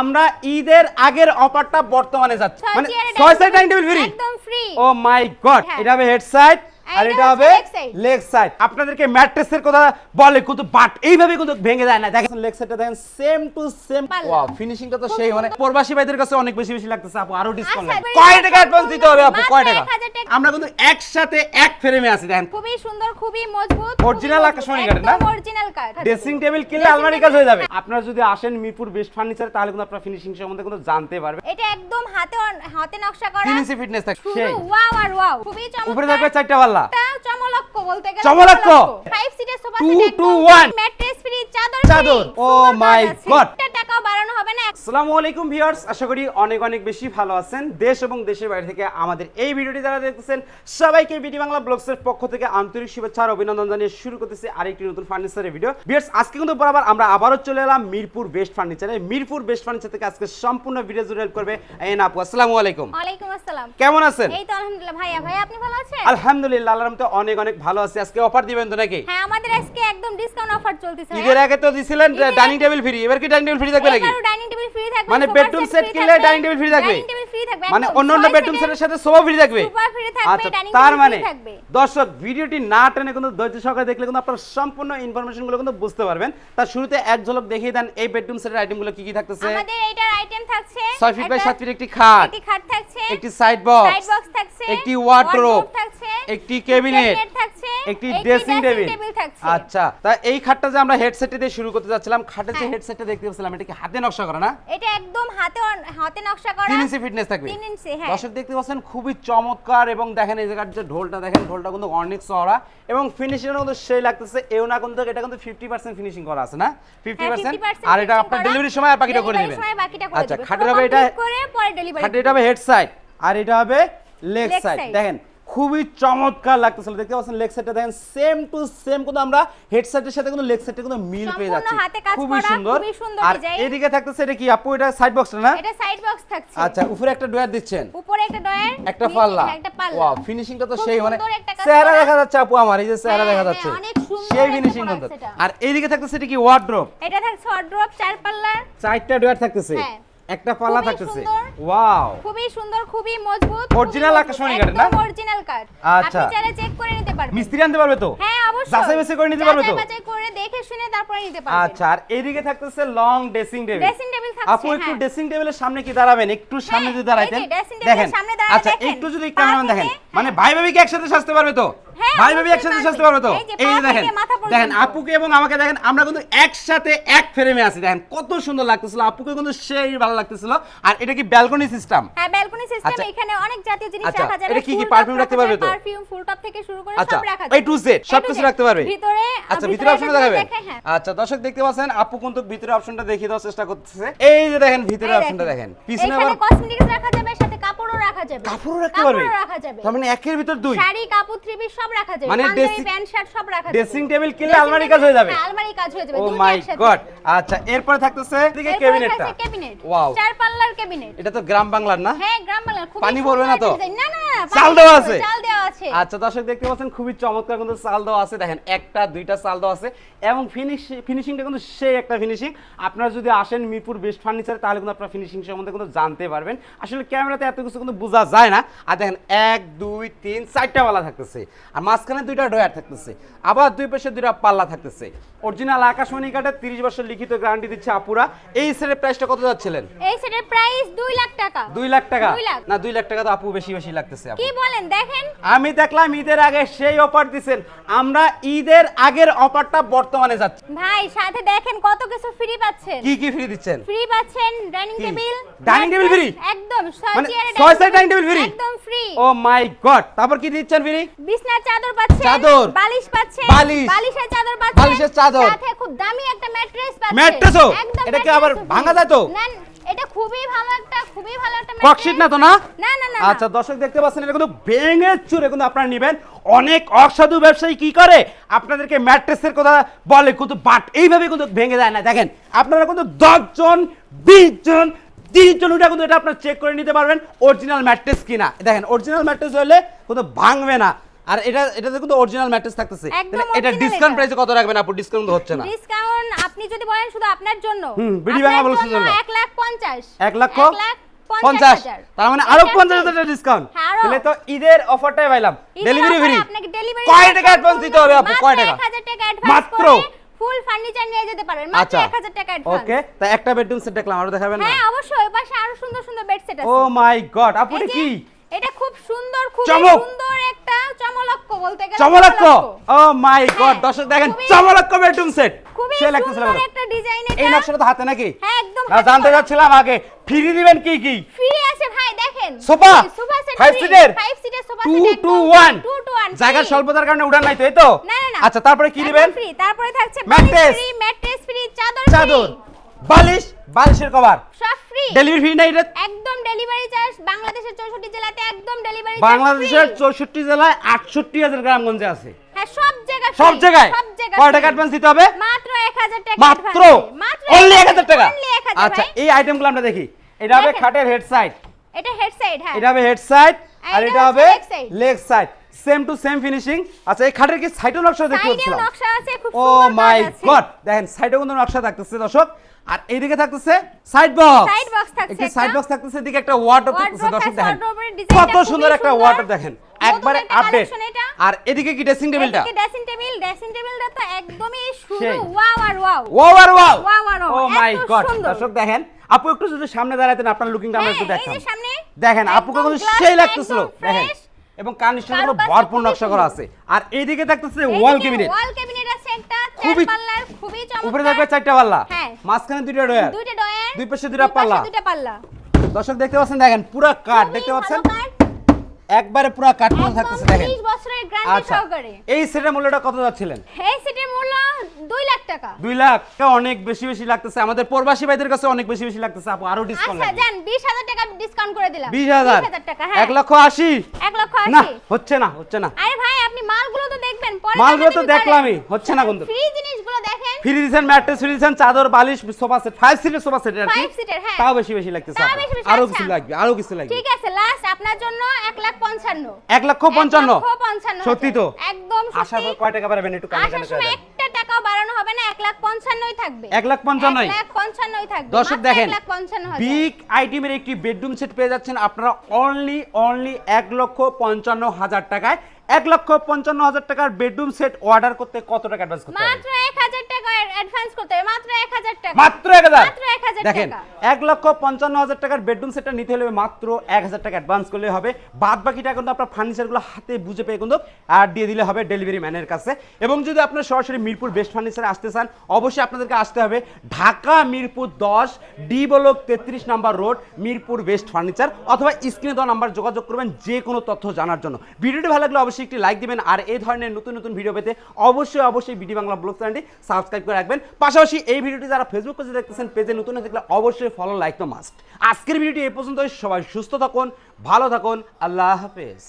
আমরা ঈদের আগের অফারটা বর্তমানে যাচ্ছে। মানে ছয় সাইড টাইম টেবিল ফ্রি একদম ফ্রি ও মাই গড। এটা হবে হেড সাইড আর এটা হবে। লেগ সাইড আপনাদেরকে ম্যাট্রেসের কথা বলে কিন্তু বাট এইভাবে কিন্তু ভেঙে যায় না। দেখেন লেগ সাইডটা দেখেন সেম টু সেম। ওয়াও ফিনিশিংটা তো সেই মানে। প্রবাসী ভাইদের কাছে অনেক বেশি বেশি লাগতেছে আপু আরও ডিসকাউন্ট আচ্ছা, লাগে কয় টাকা অ্যাডভান্স দিতে হবে আপু কয় টাকা? আমরা কিন্তু একসাথে এক ফ্রেমে আছি দেখেন। খুবই সুন্দর খুবই মজবুত Original আকাশমণি কাঠের না? অরিজিনাল কাঠ ড্রেসিং টেবিল কিনলে আলমারি কাজ হয়ে যাবে। আপনারা যদি আসেন মিরপুর বেস্ট ফার্নিচার তাহলে কিন্তু আপনারা ফিনিশিং সম্বন্ধে কিন্তু জানতে পারবেন। এটা একদম হাতে হাতে নকশা করা। ইঞ্চি ফিটনেস থাকে সেই। ওয়াও আর ওয়াও খুবই চমৎকার। উপরে থাকবে চারটা এটা চমলক্ষ বলতে গেলে সিটের সোফা সেট। ম্যাট্রেস ফ্রি চাদর টাকাও বাড়ানো হবে না। আসসালামু আলাইকুম ভিউয়ার্স আশা করি অনেক অনেক বেশি ভালো আছেন। দেশ এবং দেশের বাইরে থেকে আমাদের এই ভিডিওটি যারা দেখতেছেন সবাইকে বিডি বাংলা ব্লগসের পক্ষ থেকে আন্তরিক শুভেচ্ছা আর অভিনন্দন জানিয়ে শুরু করতেছি আরেকটি নতুন ফার্নিচারের ভিডিও ভিউয়ার্স আজকে কিন্তু বরাবর আমরা আবারও চলে এলাম মিরপুর বেস্ট ফার্নিচারে মিরপুর বেস্ট ফার্নিচার থেকে আজকে সম্পূর্ণ ভিডিও জুড়ে হেল্প করবে এন আপু আসসালামু আলাইকুম। আসসালাম। কেমন আছেন? এই তো আলহামদুলিল্লাহ ভাইয়া ভাই আপনি ভালো আছেন? আলহামদুলিল্লাহ আল্লাহর রহমতে অনেক অনেক ভালো আছি। আজকে অফার দিবেন তো নাকি? হ্যাঁ আমাদের আজকে একদম ডিসকাউন্ট অফার চলতেছে ঈদের আগে তো দিছিলেন ডাইনিং টেবিল ফ্রি এবার কি ডাইনিং টেবিল ফ্রি থাকবে নাকি? ডাইনিং টেবিল ফ্রি থাকবে মানে বেডরুম সেট কিনলে ডাইনিং টেবিল ফ্রি থাকবে? ডাইনিং টেবিল ফ্রি থাকবে মানে একদম। অন্য অন্য বেডরুম সেটের সাথে সোফা ফ্রি থাকবে। সোফা ফ্রি থাকবে আচ্ছা তার মানে দর্শক ভিডিওটি না টেনে কিন্তু ধৈর্য সহকারে দেখলে কিন্তু আপনারা সম্পূর্ণ ইনফরমেশনগুলো কিন্তু বুঝতে পারবেন। তার শুরুতে এক ঝলক দেখিয়ে দেন এই বেডরুম সেটের আইটেমগুলো কি কি থাকতেছে? আমাদের এইটার আইটেম থাকছে ছয় ফিট বাই একটা- সাত ফিট একটি খাট একটি খাট থাকছে একটি সাইড বক্স সাইড বক্স থাকছে একটি wardrobe, থাকছে একটি থাকছে একটি ড্রেসিং টেবিল আচ্ছা তা এই খাটটা যে আমরা হেডসেটে দিয়ে শুরু করতে যাচ্ছিলাম খাটের যে হ্যাঁ। হেডসেটটা দেখতে পাচ্ছিলাম এটা কি হাতে নকশা করা না? এটা একদম হাতে হাতে নকশা করা। তিন ইঞ্চি ফিটনেস থাকবে। তিন ইঞ্চি, হ্যাঁ। দর্শক দেখতে পাচ্ছেন খুবই চমৎকার এবং দেখেন এই জায়গার যে ঢোলটা দেখেন ঢোলটা কিন্তু অনেক চওড়া এবং ফিনিশিং কিন্তু সেই লাগতেছে এও না কিন্তু এটা কিন্তু ফিফটি পার্সেন্ট ফিনিশিং করা আছে না? ফিফটি হ্যাঁ, পার্সেন্ট 50% আর এটা আপনার করা। ডেলিভারির সময় আর বাকিটা করে দিবেন আচ্ছা খাটের হবে এটা করে পরে ডেলিভারি খাটের এটা হবে হেড সাইড আর এটা হবে লেগ সাইড দেখেন খুবই চমৎকার লাগতেছিল। দেখতে পাচ্ছেন লেগ সাইডটা দেখেন সেম টু সেম কিন্তু আমরা হেড সাইডের সাথে কিন্তু লেগ সাইডে কিন্তু মিল পেয়ে যাচ্ছি। খুবই সুন্দর। আর এদিকে থাকতেছে এটা কি আপু? এটা সাইড বক্সটা না? এটা সাইড বক্স থাকছে। আচ্ছা উপরে একটা ডোয়ার দিচ্ছেন। উপরে একটা ডয়ার একটা পাল্লা। একটা পাল্লা। ওয়াও ফিনিশিংটা তো সেই মানে চেহারা দেখা যাচ্ছে আপু আমার এই যে চেহারা হ্যাঁ, দেখা হ্যাঁ, যাচ্ছে। অনেক সেই ফিনিশিং কিন্তু আর এইদিকে থাকতেছে এটা কি ওয়ার্ড্রোব এটা থাকছে ওয়ার্ড্রপ চার পাল্লার চারটা ডোয়ার থাকতেছে। হ্যাঁ। একটা পাল্লা থাকতেছে। ওয়াও। খুবই সুন্দর খুবই মজবুত Original আকাশমণি কাঠের না? অরিজিনাল কাঠ। আচ্ছা। আপনি চাইলে চেক করে নিতে পারবেন। মিস্ত্রি আনতে পারবে তো? হ্যাঁ অবশ্যই। যাচাই বাছাই করে নিতে পারবে তো? যাচাই করে দেখে শুনে তারপরে নিতে পারবেন। আচ্ছা আর এইদিকে থাকতেছে long dressing table Dressing table থাকছে, আপু একটু হ্যাঁ। ড্রেসিং টেবিলের সামনে কি দাঁড়াবেন? একটু সামনে হ্যাঁ, যদি দাঁড়াইতেন। দেখেন। আচ্ছা একটু যদি পা ক্যামেরাম্যান দেখেন। মানে হ্যাঁ। ভাই ভাবি কি একসাথে সাজতে পারবে তো? হ্যাঁ, ভাই ভাবি একসাথে সাজতে পারবে তো? এই দেখেন দেখেন আপুকে এবং আমাকে দেখেন আমরা কিন্তু একসাথে এক ফ্রেমে আছি। দেখেন কত সুন্দর লাগতেছিল। আপুকে কিন্তু সেই ভালো লাগতেছিল। আর এটা কি ব্যালকনি সিস্টেম হ্যাঁ ব্যালকনি সিস্টেম আচ্ছা। এখানে অনেক জাতীয় জিনিস আচ্ছা, রাখা যাবে এটা কি কি perfume রাখতে পারবে তো? পারফিউম ফুল টপ থেকে শুরু করে আচ্ছা সব রাখা এই টু জেড সবকিছু Z। রাখতে পারবে। ভিতরে আচ্ছা ভিতরে একটা অপশনটা যদি দেখাবেন দেখে, হ্যাঁ। আচ্ছা দর্শক দেখতে পাচ্ছেন আপু কিন্তু ভিতরে অপশনটা দেখিয়ে দেওয়ার চেষ্টা করতেছে। এই যে দেখেন ভিতরে অপশনটা দেখেন। পিছনে আবার কসমেটিক্স রাখা যাবে সাথে কাপড়ও রাখা যাবে। কাপড়ও রাখতে পারবে? কাপড়ও রাখা যাবে। তার মানে একের ভিতর দুই। শাড়ি কাপড় থ্রি পিস সব রাখা যাবে। মানে প্যান্ট শার্ট সব রাখা যাবে। ড্রেসিং টেবিল কিনলে আলমারি কাজ হয়ে যাবে। আলমারি কাজ হয়ে যাবে। ও মাই গড আচ্ছা এরপরে থাকতেছে এদিকে ক্যাবিনেটটা cabinet। ওয়াও চার পাল্লার ক্যাবিনেট এটা তো গ্রাম বাংলার না? হ্যাঁ গ্রাম বাংলার। খুব পানি পড়বে না তো? না না না চাল দেওয়া আছে? চাল দেওয়া আছে। আচ্ছা দর্শক দেখতে পাচ্ছেন খুবই চমৎকার কিন্তু চাল দেওয়া আছে। দেখেন একটা দুইটা চাল দেওয়া আছে। এবং ফিনিশ ফিনিশিংটা কিন্তু সেই একটা ফিনিশিং আপনারা যদি আসেন মিরপুর বেস্ট ফার্নিচার তাহলে কিন্তু আপনারা ফিনিশিং সম্বন্ধে কিন্তু জানতে পারবেন। আসলে ক্যামেরাতে এত কিছু কিন্তু বোঝা যায় না। আর দেখেন এক দুই তিন চারটা পাল্লা থাকতেছে। আর মাঝখানে দুইটা ডয়ার থাকতেছে আবার দুই পাশে দুইটা পাল্লা থাকতেছে। অরিজিনাল আকাশমণি কাঠের তিরিশ বছর লিখিত গ্যারান্টি দিচ্ছে আপুরা। এই সেটের প্রাইসটা কত যাচ্ছিলেন? এই সেটের প্রাইস 2 লাখ টাকা। দুই লাখ টাকা? না দুই লাখ টাকা তো আপু বেশি বেশি লাগতেছে কি বলেন দেখেন। আমি দেখলাম ঈদের আগে সেই অফার দিছেন। আমরা ঈদের আগের অফারটা বর্তমানে যাচ্ছে। ভাই সাথে দেখেন কত কিছু ফ্রি পাচ্ছেন। কি কি ফ্রি দিচ্ছেন? ফ্রি পাচ্ছেন dining table Dining table free? একদম ছয় চেয়ারে ছয় side dining একদম ফ্রি ও মাই গড তারপর কি দিচ্ছেন ফ্রি বিছনার চাদর পাচ্ছেন চাদর। বালিশ পাচ্ছেন বালিশ। বালিশের চাদর পাচ্ছেন বালিশের চাদর। সাথে খুব দামি একটা ম্যাট্রেস পাচ্ছেন ম্যাট্রেসও? এটা কি আবার ভাঙা যায় তো? না এটা খুবই ভালো একটা খুবই ভালো একটা ককশিট না তো না না না না আচ্ছা দর্শক দেখতে পাচ্ছেন এটা কিন্তু ভেঙে চুরে কিন্তু আপনারা নেবেন অনেক অসাধু ব্যবসায়ী কি করে আপনাদেরকে ম্যাট্রেসের কথা বলে কিন্তু বাট এইভাবে কিন্তু ভেঙে দেয় না দেখেন আপনারা কিন্তু দশজন বিশ জন তিরিশ জন উঠে কিন্তু এটা আপনারা চেক করে নিতে পারবেন অরিজিনাল ম্যাট্রেস কিনা দেখেন অরিজিনাল ম্যাট্রেস হলে কিন্তু ভাঙবে না আর এটা এটাতে কিন্তু অরিজিনাল ম্যাট্রেস থাকতেছে। তাহলে এটা ডিসকাউন্ট প্রাইসে কত রাখবেন আপু? ডিসকাউন্ট হচ্ছে না। ডিসকাউন্ট আপনি যদি বলেন শুধু আপনার জন্য। হুম, বিডি বাংলা আপনার বলছে জন্য জন্য। এক লাখ পঞ্চাশ। এক লক্ষ এক লাখ পঞ্চাশ হাজার। তার মানে আরও একটা- পঞ্চাশ হাজার ডিসকাউন্ট তাহলে তো ঈদের অফারটাই পাইলাম। ডেলিভারি ফ্রি আপনাকে ডেলিভারি কয় টাকা অ্যাডভান্স দিতে হবে আপু? কয় টাকা? 1000 টাকা অ্যাডভান্স মাত্র? ফুল ফার্নিচার নিয়ে যেতে পারবেন। মাত্র আচ্ছা। 1000 টাকা অ্যাডভান্স ওকে তা একটা বেডরুম সেট দেখলাম আরও দেখাবেন না? হ্যাঁ অবশ্যই। পাশে আরও সুন্দর সুন্দর বেড সেট আছে। ও মাই গড আপু কি? সুন্দর খুব চমক! সুন্দর একটা চমলক্ষ বলতে গেলে চমলক্ষ ও মাই গড দর্শক দেখেন চমলক্ষ বেডরুম সেট খুবই সুন্দর একটা ডিজাইন এই নকশাটা তো হাতে নাকি? হ্যাঁ একদম না, জানতে চাচ্ছিলাম আগে ফ্রি দিবেন কি কি? ফ্রি আছে ভাই দেখেন। সোফা? Sofa set? 5 সিটের sofa set two one 2 two 1 জায়গার স্বল্পতার কারণে উঠান নাই তো? এই তো না না। আচ্ছা তারপরে কি দিবেন? ফ্রি তারপরে থাকছে? বালিশ ফ্রি ম্যাট্রেস ফ্রি চাদর চাদর। বালিশ বালিশের কভার। সব ফ্রি ডেলিভারি ফ্রি নাই এটা? একদম ডেলিভারি চার্জ বাংলাদেশের 64 জেলাতে একদম ডেলিভারি বাংলাদেশের চৌষট্টি জেলায় আটষট্টি হাজার গ্রামগঞ্জে আছে। হ্যাঁ সব জায়গায় সব জায়গায়? সব জায়গায় কয় টাকা অ্যাডভান্স দিতে হবে? মাত্র 1000 টাকা মাত্র? অনলি এক হাজার টাকা? only 1000 আচ্ছা এই আইটেমগুলো আমরা দেখি। এটা হবে খাটের হেড সাইড এটা হেড সাইড হ্যাঁ। এটা হবে হেড সাইড আর এটা হবে leg side same to same finishing আচ্ছা এই খাটের কি সাইডও নকশা দেখতে পাচ্ছিলাম? নকশা আছে খুব ও মাই। গড দেখেন সাইডেও কিন্তু নকশা থাকতেছে দর্শক। আর এইদিকে থাকতেছে সাইড বক্স Side box থাকছে একটা। সাইড বক্স থাকতেছে এদিকে একটা ওয়ার্ডরোব থাকতেছে দর্শক দেখেন। কত সুন্দর একটা। ওয়ার্ডরোব দেখেন। একবারে আপডেট আর এদিকে কি ড্রেসিং টেবিলটা এদিকে ড্রেসিং টেবিল ড্রেসিং টেবিলটা তো একদমই সেই। ওয়াও আর ওয়াও ওয়াও আর ওয়াও Wow আর wow, ও মাই গড দর্শক দেখেন আপু একটু যদি সামনে দাঁড়াতেন আপনার লুকিংটা আমরা হ্যাঁ, একটু এই দেখতাম যে সামনে। দেখেন আপুকে কিন্তু সেই লাগতেছিল। দেখেন এবং কানিস্টারগুলো ভরপুর নকশা করা আছে। আর এইদিকে থাকতেছে ওয়াল ক্যাবিনেট ওয়াল ক্যাবিনেট আছে একটা। খুবই- খুবই চমৎকার। উপরে থাকবে চারটা পাল্লা। হ্যাঁ। মাঝখানে দুইটা ডয়ার দুইটা ডয়ার দুই পাশে দুইটা পাল্লা। দুইটা পাল্লা। দর্শক দেখতে পাচ্ছেন দেখেন পুরো খুবই দেখতে পাচ্ছেন? একবারে পুরো পুরো থাকতেছে দেখেন। 30 বছরের গ্যারান্টি আচ্ছা সহকারে। এই সেটের মূল্যটা কত যাচ্ছিলেন? এই সেটের মূল্য 2 লাখ টাকা। দুই লাখ টা অনেক বেশি বেশি লাগতেছে। আমাদের প্রবাসী ভাইদের কাছে অনেক বেশি বেশি লাগতেছে আপু আরও ডিসকাউন্ট আচ্ছা যান 20000 টাকা ডিসকাউন্ট করে দিলাম। বিশ হাজার? 20000 টাকা হ্যাঁ। এক লক্ষ আশি? 1 লক্ষ না হচ্ছে না হচ্ছে না। আরে ভাই মালগুলো তো দেখবেন পরে মালগুলো তো দেখলামই, হচ্ছে না বন্ধু। ফ্রি জিনিসগুলো দেখেন। ফ্রি দিয়েছেন ম্যাট্রেস ফ্রি দিয়েছেন চাদর বালিশ সোফা সেট ফাইভ সিটের সোফা সেট আর কি? Five seater, হ্যাঁ। তাও বেশি বেশি লাগতেছে আরও আচ্ছা। কিছু লাগবে আরও কিছু লাগবে। ঠিক আছে লাস্ট আপনার জন্য 1 লাখ 55 এক লক্ষ সত্যি তো? একদম আশা কয় টাকা পারবেন একটু কানে আসার কানে সময় একটা টাকাও বাড়ানো হবে না 1 লাখ 55 থাকবে। 1 লাখ পঞ্চান্নই? 1 লাখ 55 থাকবে দর্শক দেখেন 1 লাখ 55 হাজার। বিগ আইটেমের একটি বেডরুম সেট পেয়ে যাচ্ছেন আপনারা অনলি অনলি এক লক্ষ পঞ্চান্ন হাজার টাকায়। এক লক্ষ পঞ্চান্ন হাজার টাকার বেডরুম সেট অর্ডার করতে কত টাকা অ্যাডভান্স করতে হবে? মাত্র 1000 টাকা অ্যাডভান্স করতে হবে। মাত্র 1000 টাকা। মাত্র এক হাজার? মাত্র 1000 দেখেন টাকা। এক লক্ষ পঞ্চান্ন হাজার টাকার বেডরুম সেটটা নিতে হলে মাত্র এক হাজার টাকা অ্যাডভান্স করলে হবে। বাদ বাকিটা কিন্তু আপনার ফার্নিচারগুলো হাতে বুঝে পেয়ে কিন্তু আর দিয়ে দিলে হবে ডেলিভারি ম্যানের কাছে। এবং যদি আপনার সরাসরি মিরপুর বেস্ট ফার্নিচারে আসতে চান অবশ্যই আপনাদেরকে আসতে হবে ঢাকা মিরপুর দশ ডি ব্লক তেত্রিশ number road Mirpur best furniture অথবা স্ক্রিনে দেওয়া নাম্বার যোগাযোগ করবেন যে কোনো তথ্য জানার জন্য। ভিডিওটি ভালো লাগলে অবশ্যই একটি লাইক দিবেন আর এই ধরনের নতুন নতুন ভিডিও পেতে অবশ্যই অবশ্যই বিডি বাংলা ব্লগ চ্যানেলটি সাবস্ক্রাইব করে রাখবেন। পাশাপাশি এই ভিডিওটি যারা ফেসবুক পেজে দেখতেছেন, পেজে নতুন দেখলে অবশ্যই ফলো লাইক তো মাস্ট আজকের ভিডিওটি এ পর্যন্ত সবাই সুস্থ থাকুন, ভালো থাকুন। আল্লাহ হাফেজ।